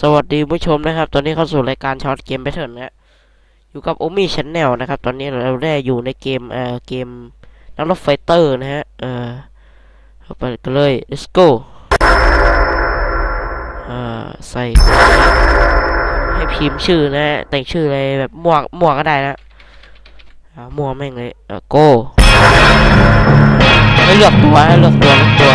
สวัสดีผู้ชมนะครับ ตอนนี้เข้าสู่รายการช็อตเกมแพทเทิร์นนะฮะอยู่กับโอมี่ชแนลนะครับ ตอนนี้เราได้อยู่ในเกมเอ่อเกมนักรบไฟเตอร์นะฮะเอ่อเข้าไปกันเลย let's go อ่าใส่ให้พิมพ์ชื่อนะฮะแต่งชื่ออะไรแบบมั่วมั่วก็ได้นะอ่ามั่วแม่งเลยเอ่อ go ให้เลือกตัวให้เลือกตัวเลือกตัว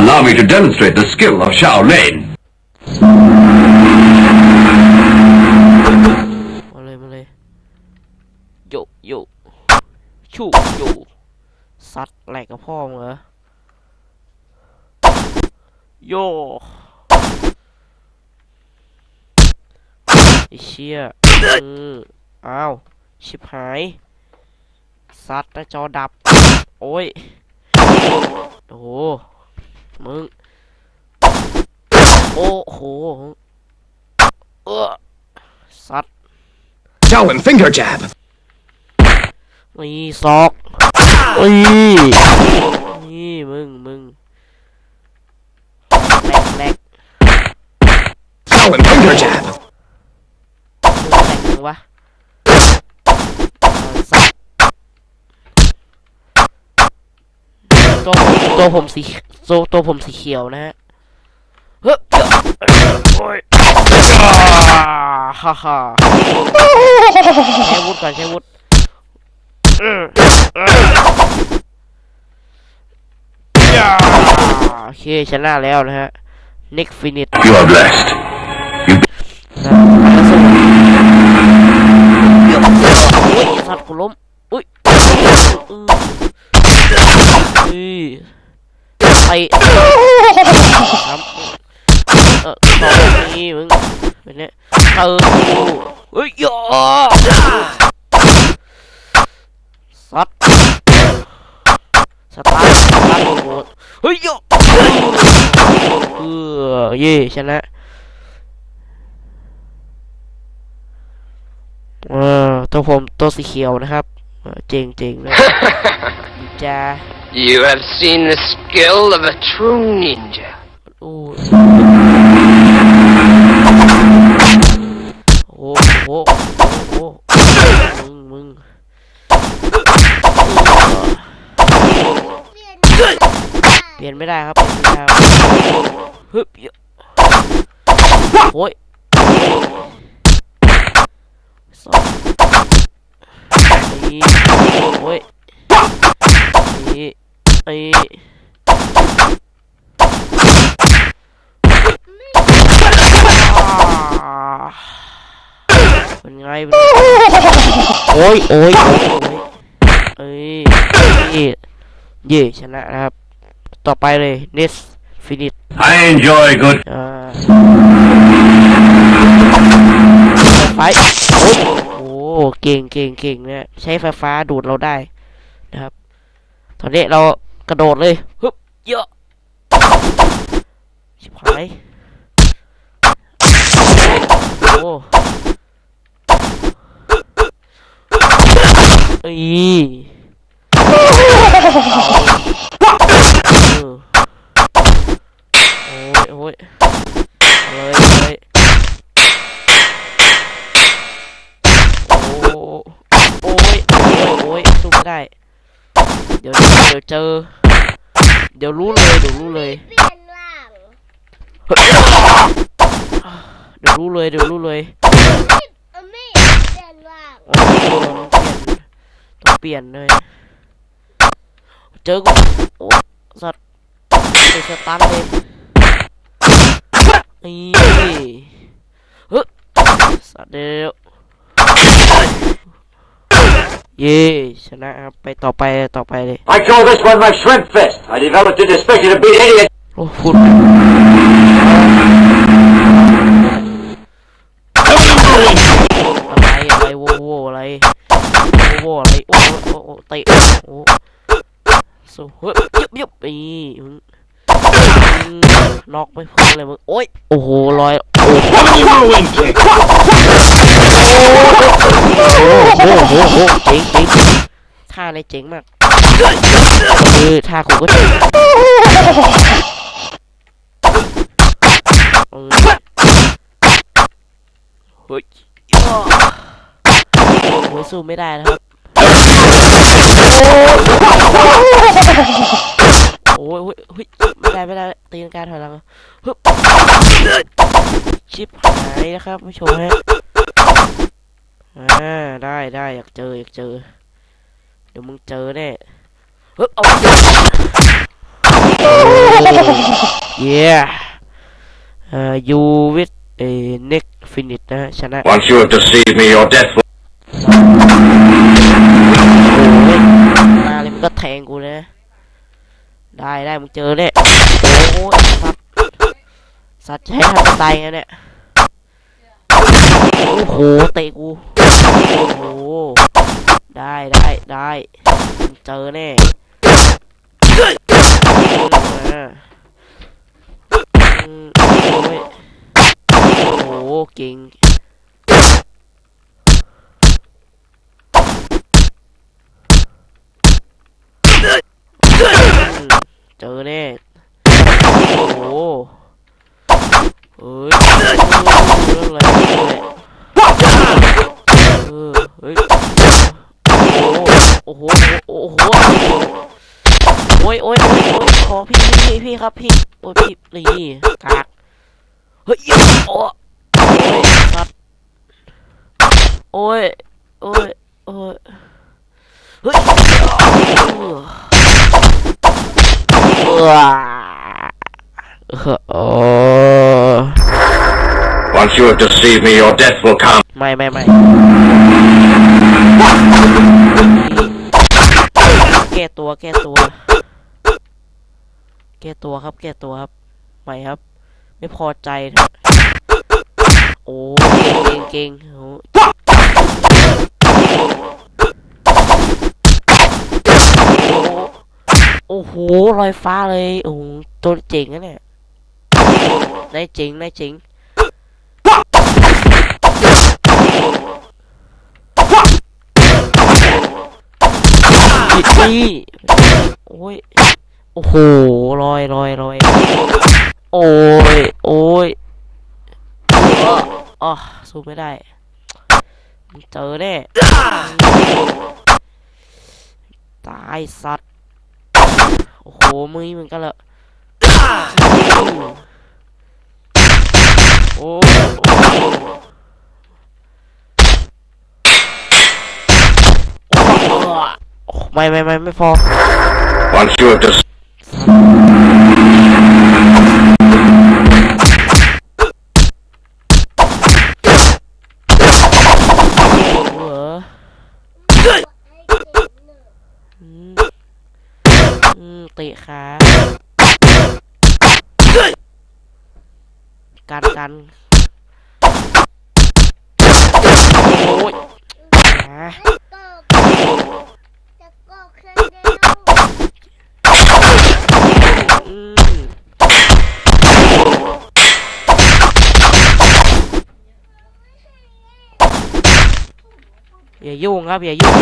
Allow me to demonstrate the skill of Shaolin. มาเลย มาเลย โยโยชูโยซัดแหลกกับพ่อมึงเหรอ โยไอเชี่ยอืออ้าว ชิบหาย ซัดหน้าจอดับ โอ้ย โอ้ มึง โอ้โหเออซัด Shaolin finger jab. นี่ซอกอุ้ยนี่มึงมึงแหลกแหลก Shaolin finger jab. แหลกมึงวะเอาสัตว์ ตัวตัวผมสีตัวตัวผมสีเขียวนะฮะเฮ้ยโอ้ยอ่าฮ่าฮ่าใช้อาวุธก่อนใช้อาวุธเออเออย่าโอเคชนะแล้วนะฮะ next finish You are blessed. นะแล้วสู้อุ้ยสัตว์กูล้มอุ้ย เฮ้ยไปครับเออตอนนี้มึงเป็นเนี่ยเออเฮ้ยยอสัตว์สตาร์ทสตาร์ทโหดเฮ้ยยอเออเย่ชนะเออตัวผมตัวสีเขียวนะครับเออเจ๋งเจ๋งเลย จ้า You have seen the skill of a true ninja. โอ้ยโอ้โหโอ้โหมึงมึงเปลี่ยนไม่ได้ครับเปลี่ยนไม่ได้ครับฮึบเยอะโอ้ยสองสี่โอ้ยสี่สี่อ่าเป็ นไงเป็นไงโอ้ยโอ้ยโอ้ยเอ้ยเย่เย่ชนะครับ ต่อไปเลย next finish I enjoy good ไฟโอ้โอ้เก่งเก่งเก่งเนี่ยใช้ไฟฟ้าดูดเราได้นะครับ ตอนนี้เรากระโดดเลยฮึบเยอะชิบหายโอ้เอ้ยเออโอ้ยโอ้ยเลยเลยโอ้โอ้ยโอ้ยโอ้ยสู้ไม่ได้ เดี๋ยวเดี๋ยวเจอ เดี๋ยวรู้เลยเดี๋ยวรู้เลยเปลี่ยนหลังเดี๋ยวรู้เลยเดี๋ยวรู้เลยเอาไม่เปลี่ยนหลังโอ้โหต้องเปลี่ยนต้องเปลี่ยนเลยเจอกูโอ้สัตว์ไปสตันเลยนี่เฮ้ยสัตว์เดียว เย่ชนะครับไปต่อไปต่อไปเลย I call this one my shrimp fist. I developed it especially to beat idiots. โอ้พูดอะไรอะไรโวโวอะไรโวโวอะไรโอ้โหโอ้โหเตะโอ้โหสู้เฮ้ยยุบยุบอีมึงอืมน็อกไปเพื่ออะไรมึงโอ้ยโอ้โหลอยโอ้โห Whirlwind kick. โอ้โหโอ้โหเจ๋งเจ๋งเจ๋งท่าในเจ๋งมากเออท่ากูก็เจ๋งเฮ้ยโอ้ยสู้ไม่ได้นะครับโอ้ยโอ้ยไม่ได้ไม่ได้ตีลังการถอยหลังฮึบชิปหายนะครับผู้ชมฮะ อ่าได้ได้อยากเจออยากเจอ เดี๋ยวมึงเจอแน่ฮึบเอาเย้เอ่อ you with a neck finish นะฮะชนะ Once you have deceived me, your death will โอ้ยมาเลยมันก็แทงกูเลยนะ ได้ได้มึงเจอเนี่ยโอ้ยสัตว์สัตว์ใช้ทำตายไงเนี่ยโอ้โหเตะกู โอ้โห ได้ได้ได้เจอแน่โอ้โอ้โหเก่งเจอแน่โอ้โหเฮ้ยเรื่องอะไรเนี่ยเออเฮ้ย โอ้โห โอ้โห โอ้โห โอ้ยโอ้ยโอ้ยโอ้ยขอ พี่พี่พี่ครับพี่โอ้ยพี่นี่กากเฮ้ยโอ้โอ้ยสัตว์โอ้ยโอ้ยโอ้ยเฮ้ยเออโอ้ Once you have deceived me, your death will come. ไม่ไม่ไม่แก้ตัวแก้ตัว แก้ตัวครับ แก้ตัวครับไม่ครับ ไม่พอใจโอ้เก่งเก่งเก่งโอ้โอ้โหลอยฟ้าเลยโอ้โหตัวเจ๋งนะเนี่ยได้เจ๋งได้เจ๋งผิดนี่โอ้ย โอ้โหลอยลอยลอยโอ้ย โอ้ยอ๋อสู้ไม่ได้ เจอแน่ ตายสัตว์ โอ้โหมึงเหมือนกันละโอ้โอ้ไม่ไม่ไม่ไม่พอ Once you have deceived เหรอไอ้เก่งเลยตะขากันกันโอ้ยขา ไอ้โกจะโกเคยเดียว อืม อย่ายุ่งครับอย่ายุ่ง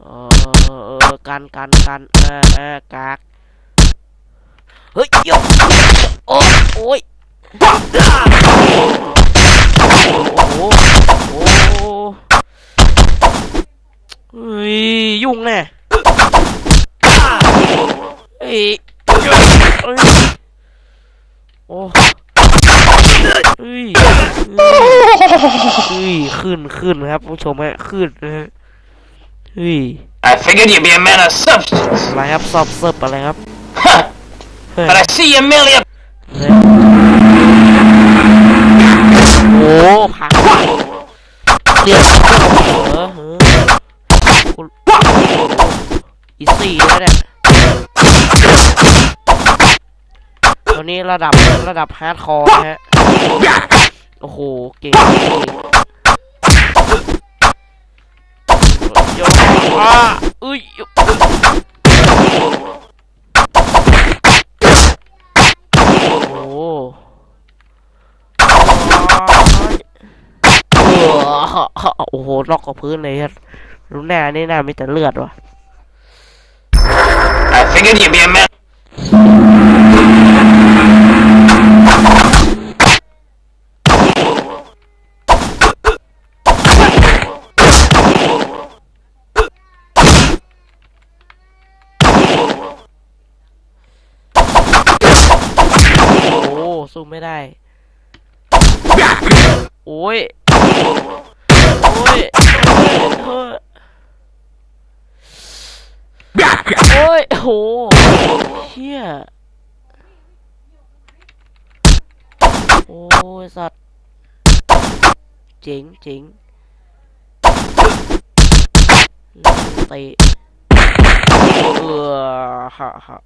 เออเออกันกันกันเออเออกากเฮ้ยโยโอ้โอ้ยโอ้โหโอ้เฮ้ยยุ่งแน่เฮ้ยโอ้ ฮ้ยขึ้นขึ้นครับผู้ชมฮะขึ้นนะฮะเฮ้ย I figured you'd be a man of substance. อะไรครับซอบเซิร์ฟอะไรครับ But I see you merely a โอ้พังเรียกเหรอเออคุณอีซี่เลยเนี่ยตัวนี้ระดับระดับฮาร์ดคอร์นะฮะ โอ้โห เก่งโยอะอุ้ยโอ้โหโอ้โหนอกกับพื้นเลยครับรู้แน่นี่น่ามีแต่เลือดว่ะ I figured you'd be a man. โอ้ สู้ไม่ได้ โอ้ย โอ้ย โอ้ย โหเชี่ยโอ้ยสัตว์เจ๋งเจ๋งเตะเออฮะฮะ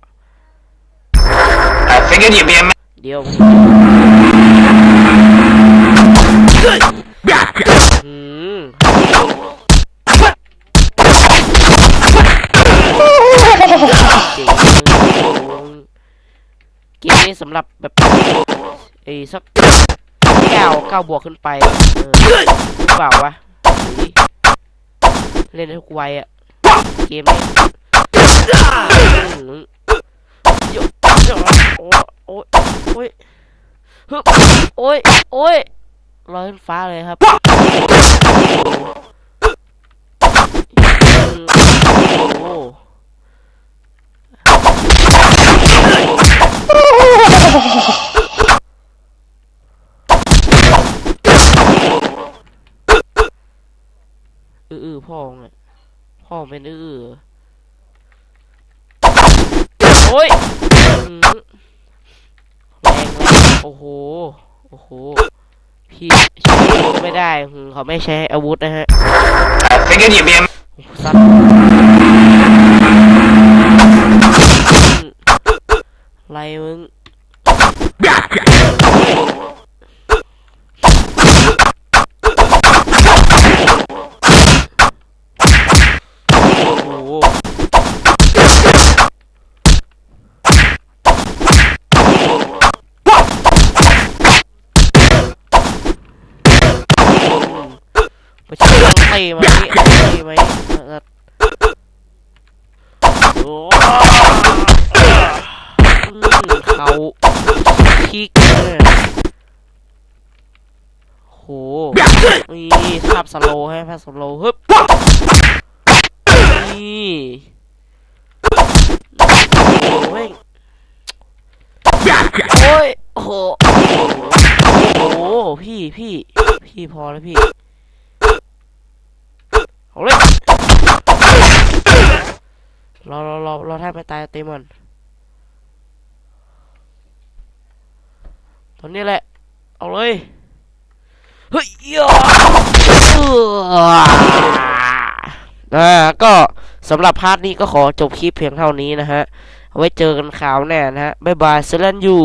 I figured you'd be a man. เดี๋ยวอืมเจ๋งเกมนี้สำหรับแบบไอ้สักเก้าเก้าบวกขึ้นไปเออหรือเปล่าวะเล่นได้ทุกวัยอะเกมนี้ โอ้โอ้ยโอ้ยฮึบโอ้ยโอ้ยลอยขึ้นฟ้าเลยครับโอ้อื้อพ่อมึงพ่อเป็นอื้อโอ้ย โอ้โห โอ้โห พี่ใช้อาวุธก็ไม่ได้หืมเขาไม่ใช้อาวุธนะฮะ I figured you'd be a man. โอ้โหสัตว์อะไรมึง โอ้โหไปช่วยลองเตะไหมเตะไหมสัตว์โอ้อืมเขาคิกเนี่ยโหนี่ภาพสโลให้ภาพสโลฮึบนี่โอ้ยโอ้ยโอ้โหโอ้โหพี่พี่พี่พอแล้วพี่เอาเลย เราแทบไม่ตายเต็มมันตอนนี้แหละ เอาเลย เฮ้ยยาอ่าก็สำหรับพาร์ทนี้ก็ขอจบคลิปเพียงเท่านี้นะฮะ ไว้เจอกันคราวหน้านะฮะ บ๊ายบายเซเลนยู